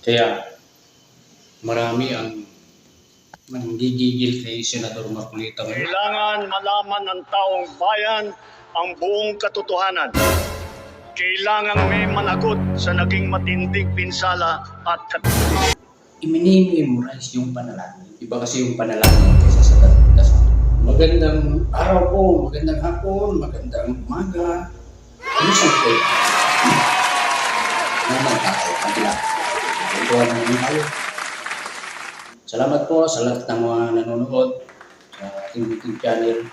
Kaya marami ang nanggigigil kay Senador Marcolita. Kailangan malaman ng taong bayan ang buong katotohanan. Kailangan may managot sa naging matinding pinsala at kat- I-memorize yung panalangin. Iba kasi yung panalangin kaysa sa dasal. Magandang araw po, magandang hapon, magandang umaga. Ano sa po? Naman kabila. Ito naman tayo. Salamat po sa lahat ng mga nanonood sa ating YouTube channel.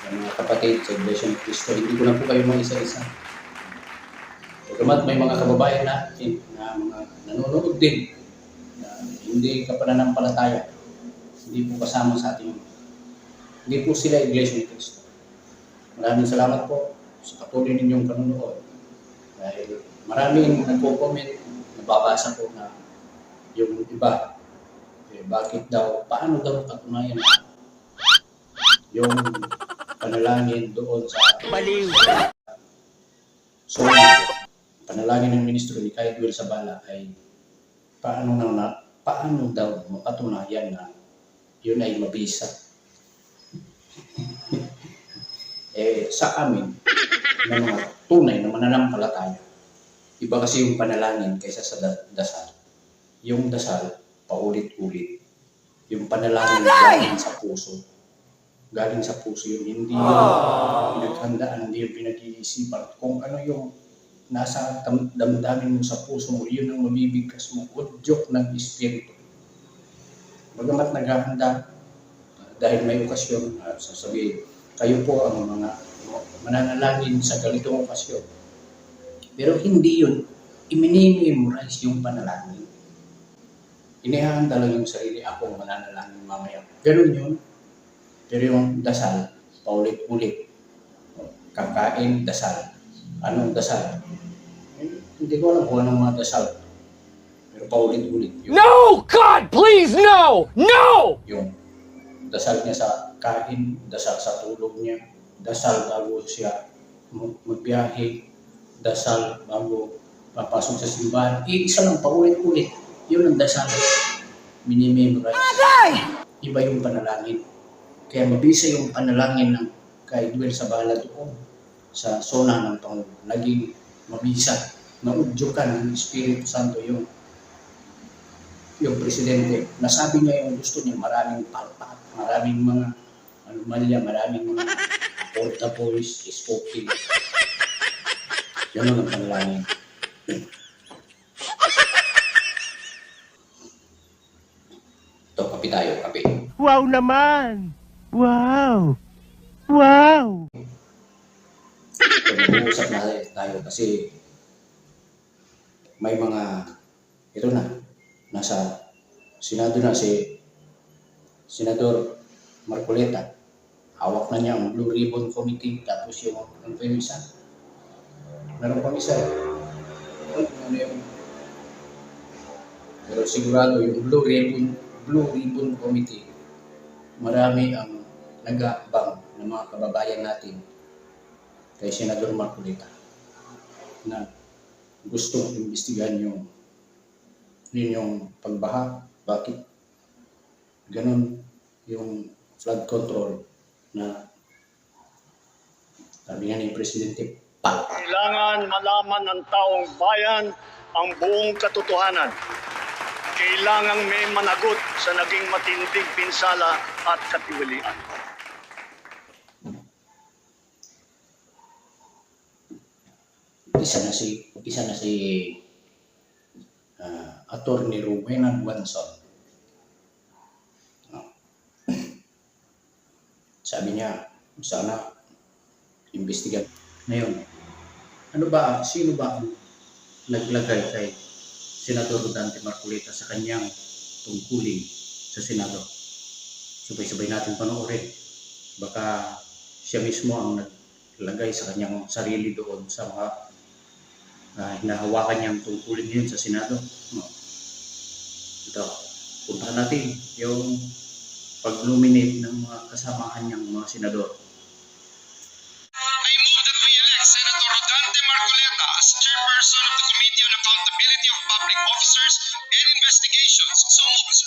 Sa mga kapatid sa Iglesia ni Cristo. Hindi ko na po kayo mga isa-isa. Bagamat may mga kababayan natin na mga nanonood din na hindi ka pananampalataya, hindi po kasama sa ating hindi po sila Iglesia ni Cristo. Maraming salamat po sa patuloy ninyong panonood. Dahil maraming nagpo-comment, nababasa po na yung iba, eh, bakit daw, paano daw patunayan na yung panalangin doon sa Baliw. So, panalangin ng ministro ni Kahit Will Sabala ay paano na, na paano daw mapatunayan na yun ay mabisa. eh, sa amin, na mga tunay na mananampalataya, iba kasi yung panalangin kaysa sa da- dasal. Yung dasal, paulit-ulit. Yung panalangin galing sa puso. Galing sa puso yun. Hindi yung pinaghandaan, hindi yung pinag-iisipan. Kung ano yung nasa dam- damdamin mo sa puso mo, yun ang mabibigkas mo. Udyok ng Espiritu. Bagamat naghahanda, dahil may okasyon, uh, sasabihin, kayo po ang mga mananalangin sa ganitong okasyon. Pero hindi yun, i-memorize yung panalangin. Inihahanda lang yung sarili, ako ang mananalangin mamaya. Ganun yun. Pero yung dasal, paulit-ulit. Kakain, dasal. Anong dasal? Eh, hindi ko alam kung anong mga dasal. Pero paulit-ulit. Yung, No! God, please, no! No! yung dasal niya sa kain, dasal sa tulog niya, dasal bago siya mag- magbiyahe, dasal bago papasok sa simbahan. Eh, isa lang paulit-ulit. Yun ang dasal. Minimemorize. Iba yung panalangin. Kaya mabisa yung panalangin ng kay Duel sa bala doon sa zona ng Panginoon. Naging mabisa. Naudyukan ng Espiritu Santo yung yung presidente. Nasabi niya yung gusto niya, maraming palpak, maraming mga anomalya, maraming mga the boys spoken. Yan ang panalangin. Ito, kape tayo, kape. Wow naman! Wow! Wow! So, mag-uusap na tayo kasi may mga, ito na, nasa Senado na si Senador Marcoleta. Hawak na niya ang Blue Ribbon Committee tapos yung isa? Meron pang isa eh. Ano yung pero sigurado yung Blue Ribbon Blue Ribbon Committee marami ang nag-aabang ng mga kababayan natin kay Senador Marcolita na gustong imbestigahan yung yun yung pagbaha. Bakit? Ganon yung flood control na sabi nga ni Presidente, Kailangan malaman ng taong bayan ang buong katotohanan. Kailangan may managot sa naging matinding pinsala at katiwalian. Isa na si, isa na si uh, Attorney Rowena Guanzon. No. Sabi niya, sana imbestigan. Ngayon, ano ba, sino ba ang naglagay kay Senador Dante Marcolita sa kanyang tungkulin sa Senado? Sabay-sabay natin panoorin. Baka siya mismo ang naglagay sa kanyang sarili doon sa mga uh, hinahawakan niyang tungkulin yun sa Senado. No. Ito, puntahan natin yung pag-nominate ng mga kasamahan niyang mga senador.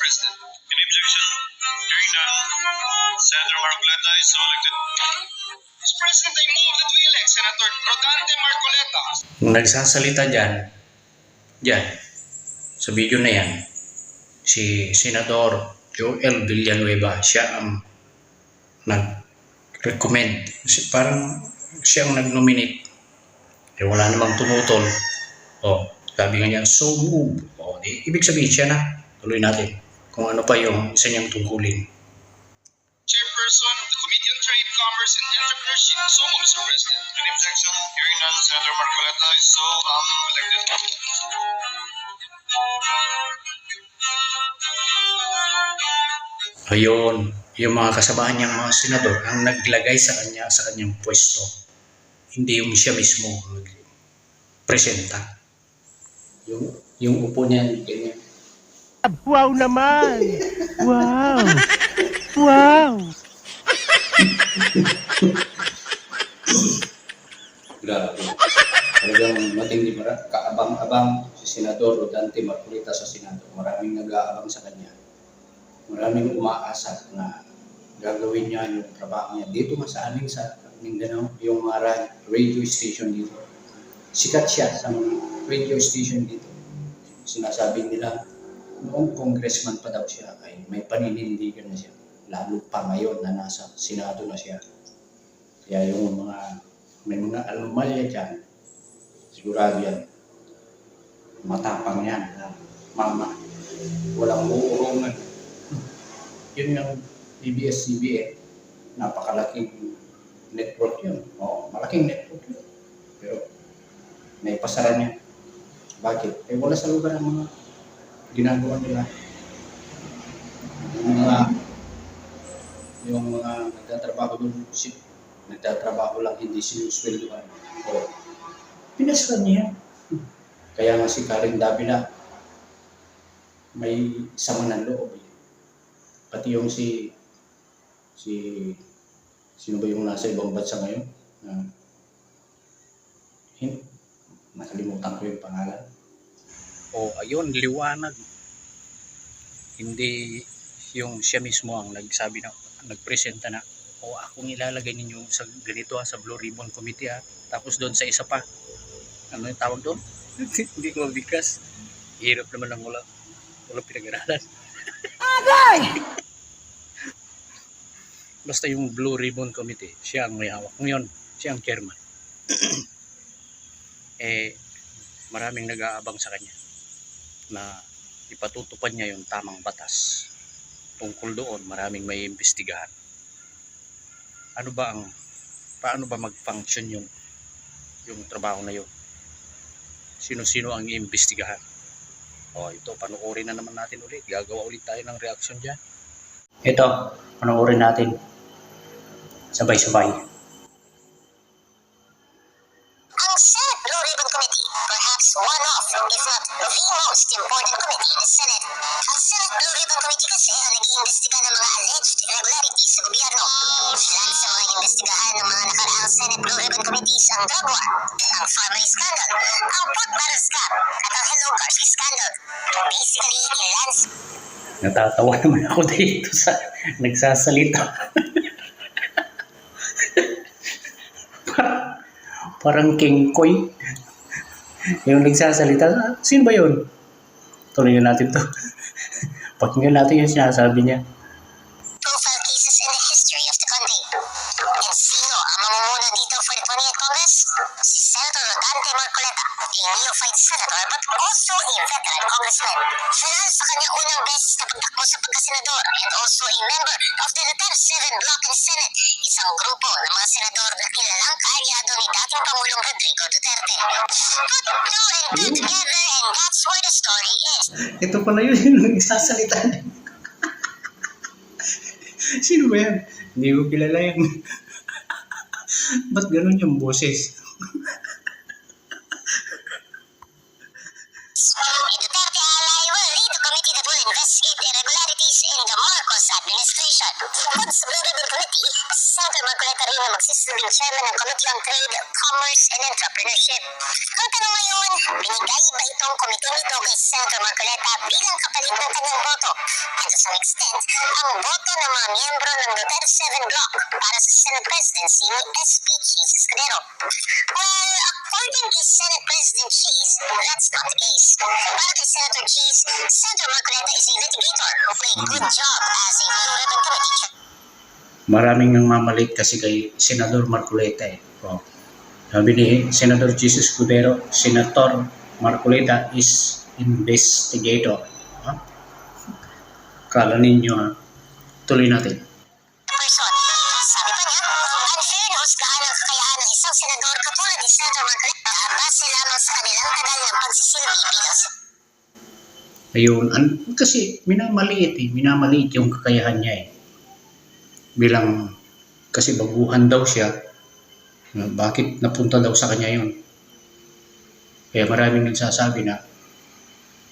President. In objection, hearing none, Senator Marcoleta is so elected. Mr. President, I move that we elect Senator Rodante Marcoleta Kung nagsasalita dyan, dyan, sa video na yan, si Senador Joel Villanueva, siya ang nag-recommend. Kasi Parang siya ang nag-nominate. Eh, wala namang tumutol. O, sabi nga niya, so move. O, di, ibig sabihin siya na. Tuloy natin. Kung ano pa yung isa niyang tungkulin. Chairperson of the Committee on Trade, Commerce, and Entrepreneurship. So move, Mr. President. In objection, hearing none, Senator Marcoleta is so um, elected. Ayun, yung mga kasabahan niyang mga senador ang naglagay sa kanya sa kanyang pwesto. Hindi yung siya mismo ang presenta. Yung, yung upo niya. Wow naman! Wow! Wow! Grabe. Talagang matindi mara, kaabang-abang si Senador Rodante Marcolita sa Senado. Maraming nag-aabang sa kanya. Maraming umaasa na gagawin niya yung trabaho niya. Dito nga sa amin sa Mindanao, yung mga ra- radio station dito. Sikat siya sa mga radio station dito. Sinasabi nila, noong congressman pa daw siya, ay may paninindigan na siya. Lalo pa ngayon na nasa Senado na siya. Kaya yung mga may mga anomalya dyan, sigurado yan, matapang yan, na mama, walang uurungan. Yun yung ABS-CBN, napakalaking network yun. Oo, malaking network yun. Pero, may pasara niya. Bakit? Eh, wala sa lugar ang mga ginagawa nila. Yung mga yung mga nagtatrabaho doon, si, nagtatrabaho lang, hindi sinusweldoan. O, pinaskan niya. Kaya nga si Karen Davila, may sama ng loob. eh. Pati yung si, si, sino ba yung nasa ibang bansa ngayon? Uh, nakalimutan ko yung pangalan. O, ayun, liwanag. Hindi yung siya mismo ang nagsabi na, nagpresenta na, o akong ilalagay ninyo sa ganito ha, sa Blue Ribbon Committee ha. Tapos doon sa isa pa, ano yung tawag doon? Hindi ko mabigas. Hirap naman lang wala. Wala pinag-aralan. Basta yung Blue Ribbon Committee, siya ang may hawak. Ngayon, siya ang chairman. eh, maraming nag-aabang sa kanya na ipatutupad niya yung tamang batas. Tungkol doon, maraming may imbestigahan. Ano ba ang, paano ba mag-function yung, yung trabaho na yun? Sino-sino ang iimbestigahan? O, ito, panoorin na naman natin ulit. Gagawa ulit tayo ng reaction dyan. Ito, panoorin natin. Sabay-sabay. Ang ang farmery scandal, ang pork barrel scam, at ang Hello Garcia scandal. Basically, ilan sa Natatawa naman ako dito sa nagsasalita. parang, parang King Koy. Yung nagsasalita, sino ba yun? Tuloy na natin to. Pakinggan natin yung sinasabi niya. A neophyte senator but also a veteran congressman. Na sa kanya unang beses na pagtakbo sa pagkasenador and also a member of the Duterte 7 Block in Senate, isang grupo ng mga senador na kilalang kaalyado ni dating Pangulong Rodrigo Duterte. Put two and two together and that's where the story is. Ito pala yun yung nagsasalita. Sino ba yan? Hindi ko kilala yan. Ba't ganun yung boses? Administration. Ribbon Committee, Senator Marcoleta rin na magsisilbing chairman ng Committee on Trade, Commerce and Entrepreneurship. Ang tanong ngayon, binigay ba itong komite nito kay Senator Marcoleta bilang kapalit ng kanyang boto? And to some extent, ang boto ng mga miyembro ng Duterte 7 Block para sa Senate presidency ni SP Cheese Escudero. Well, according to Senate President Cheese, that's not the case. Para kay Senator Cheese, Senator Marcoleta is a litigator who played good job Maraming nang mamalit kasi kay Senador Marcoleta eh. Oh. Sabi ni Senador Jesus Escudero, Senator Marcoleta is investigator. Ha? Kala ninyo ha? Tuloy natin. person. Sabi pa niya, unfair na husgahan ang kakayahan ng isang senador katulad ni Senator Marcoleta base lamang sa kanilang tagal ng pagsisilbi bilang Ayun, an- kasi minamaliit eh, minamaliit yung kakayahan niya eh. Bilang, kasi baguhan daw siya, bakit napunta daw sa kanya yun. Kaya maraming nagsasabi na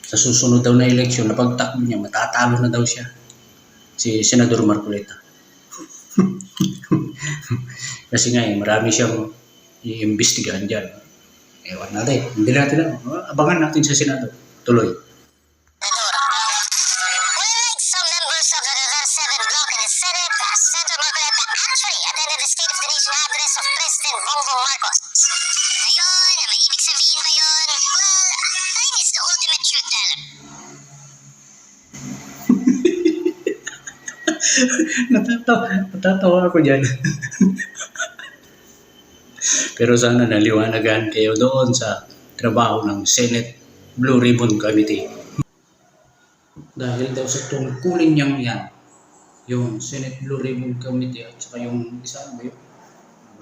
sa susunod daw na eleksyon na pagtakbo niya, matatalo na daw siya. Si Senador Marcoleta. kasi nga eh, marami siyang iimbestigahan dyan. Ewan natin, hindi natin alam. Abangan natin sa Senado. Tuloy. Natatawa, ako dyan. Pero sana naliwanagan kayo doon sa trabaho ng Senate Blue Ribbon Committee. Dahil daw sa tungkulin niyang yan, yung Senate Blue Ribbon Committee at saka yung isa ba yun?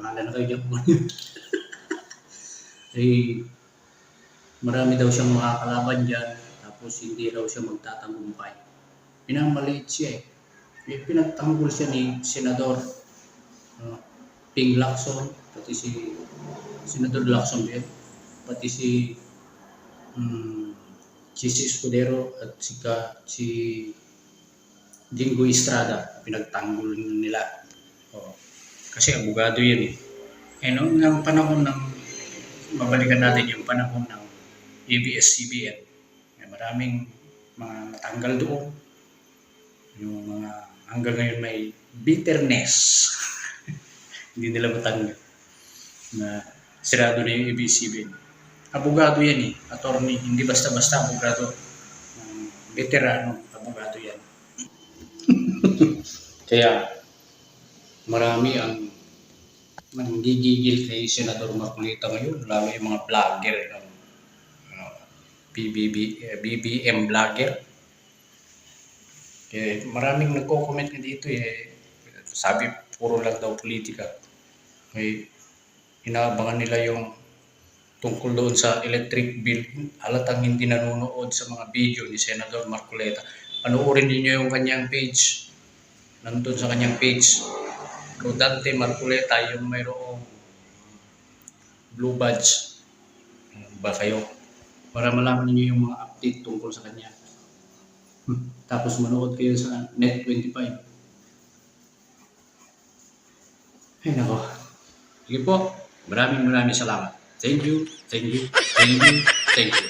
Bahala na kayo dyan kung yun. eh, marami daw siyang makakalaban dyan tapos hindi daw siya magtatagumpay. Pinamaliit siya eh, pinagtanggol siya ni Senador uh, Ping Lacson, pati si Senador Lacson din, pati si um, Chisi Escudero at si, ka, si Jingo Estrada, pinagtanggol nila. Oo. Kasi abogado yun eh. Eh noong ng panahon ng, babalikan natin yung panahon ng ABS-CBN, eh, maraming mga natanggal doon yung mga hanggang ngayon may bitterness. Hindi nila matanggap na sirado na yung ABCBN. Abogado yan eh, attorney, hindi basta-basta abogado. Um, veterano, abogado yan. Kaya marami ang nanggigigil kay Senador Marcolita ngayon, lalo yung mga vlogger, no? Uh, BBB, eh, BBM vlogger, eh, maraming nagko-comment nga dito eh. Sabi, puro lang daw politika. Eh, inaabangan nila yung tungkol doon sa electric bill. Halatang hindi nanonood sa mga video ni Senador Marcoleta. Panoorin niyo yung kanyang page. Nandun sa kanyang page. Rodante Marcoleta, yung mayroong blue badge. Ba kayo? Para malaman niyo yung mga update tungkol sa kanya. Tapos manood kayo sa Net25. Ay nako. Sige po. Maraming maraming salamat. Thank you, thank you, thank you, thank you.